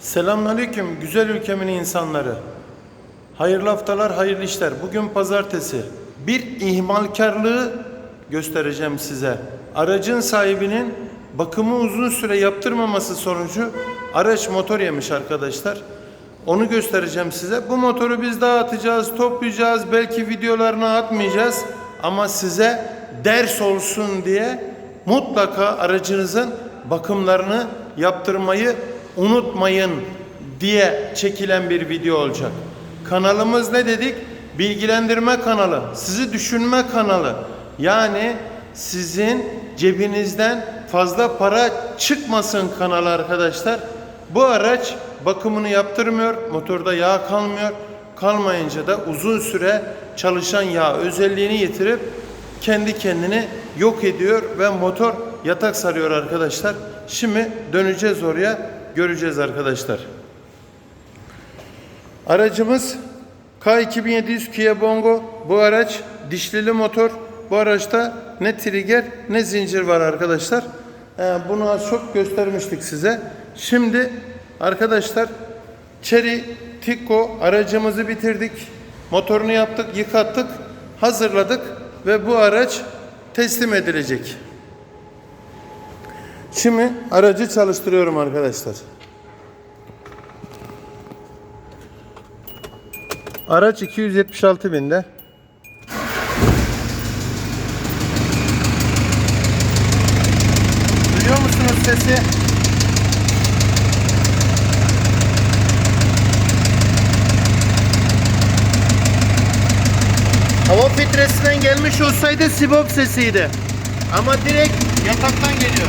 Selamünaleyküm güzel ülkemin insanları. Hayırlı haftalar, hayırlı işler. Bugün pazartesi. Bir ihmalkarlığı göstereceğim size. Aracın sahibinin bakımı uzun süre yaptırmaması sonucu araç motor yemiş arkadaşlar. Onu göstereceğim size. Bu motoru biz dağıtacağız, toplayacağız. Belki videolarını atmayacağız. Ama size ders olsun diye mutlaka aracınızın bakımlarını yaptırmayı unutmayın diye çekilen bir video olacak. Kanalımız ne dedik? Bilgilendirme kanalı, sizi düşünme kanalı. Yani sizin cebinizden fazla para çıkmasın kanalı arkadaşlar. Bu araç bakımını yaptırmıyor, motorda yağ kalmıyor. Kalmayınca da uzun süre çalışan yağ özelliğini yitirip kendi kendini yok ediyor ve motor yatak sarıyor arkadaşlar. Şimdi döneceğiz oraya göreceğiz arkadaşlar. Aracımız K2700 Kia Bongo. Bu araç dişlili motor. Bu araçta ne trigger ne zincir var arkadaşlar. Ee, bunu az çok göstermiştik size. Şimdi arkadaşlar Cherry Tico aracımızı bitirdik. Motorunu yaptık, yıkattık, hazırladık ve bu araç teslim edilecek. Şimdi aracı çalıştırıyorum arkadaşlar. Araç 276 binde. Duyuyor musunuz sesi? Hava filtresinden gelmiş olsaydı sibop sesiydi. Ama direkt yataktan geliyor.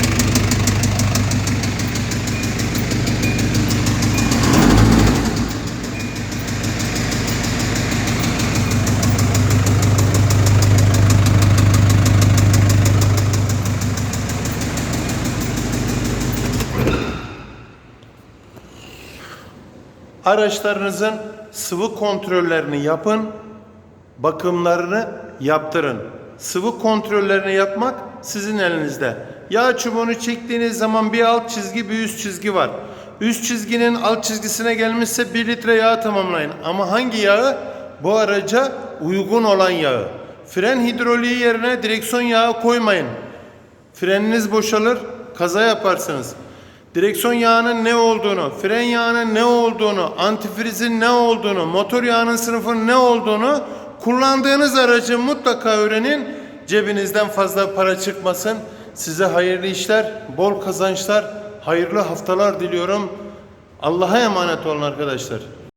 Araçlarınızın sıvı kontrollerini yapın, bakımlarını yaptırın. Sıvı kontrollerini yapmak sizin elinizde. Yağ çubuğunu çektiğiniz zaman bir alt çizgi bir üst çizgi var. Üst çizginin alt çizgisine gelmişse 1 litre yağ tamamlayın. Ama hangi yağı? Bu araca uygun olan yağı. Fren hidroliği yerine direksiyon yağı koymayın. Freniniz boşalır, kaza yaparsınız. Direksiyon yağının ne olduğunu, fren yağının ne olduğunu, antifrizin ne olduğunu, motor yağının sınıfının ne olduğunu kullandığınız aracı mutlaka öğrenin. Cebinizden fazla para çıkmasın. Size hayırlı işler, bol kazançlar, hayırlı haftalar diliyorum. Allah'a emanet olun arkadaşlar.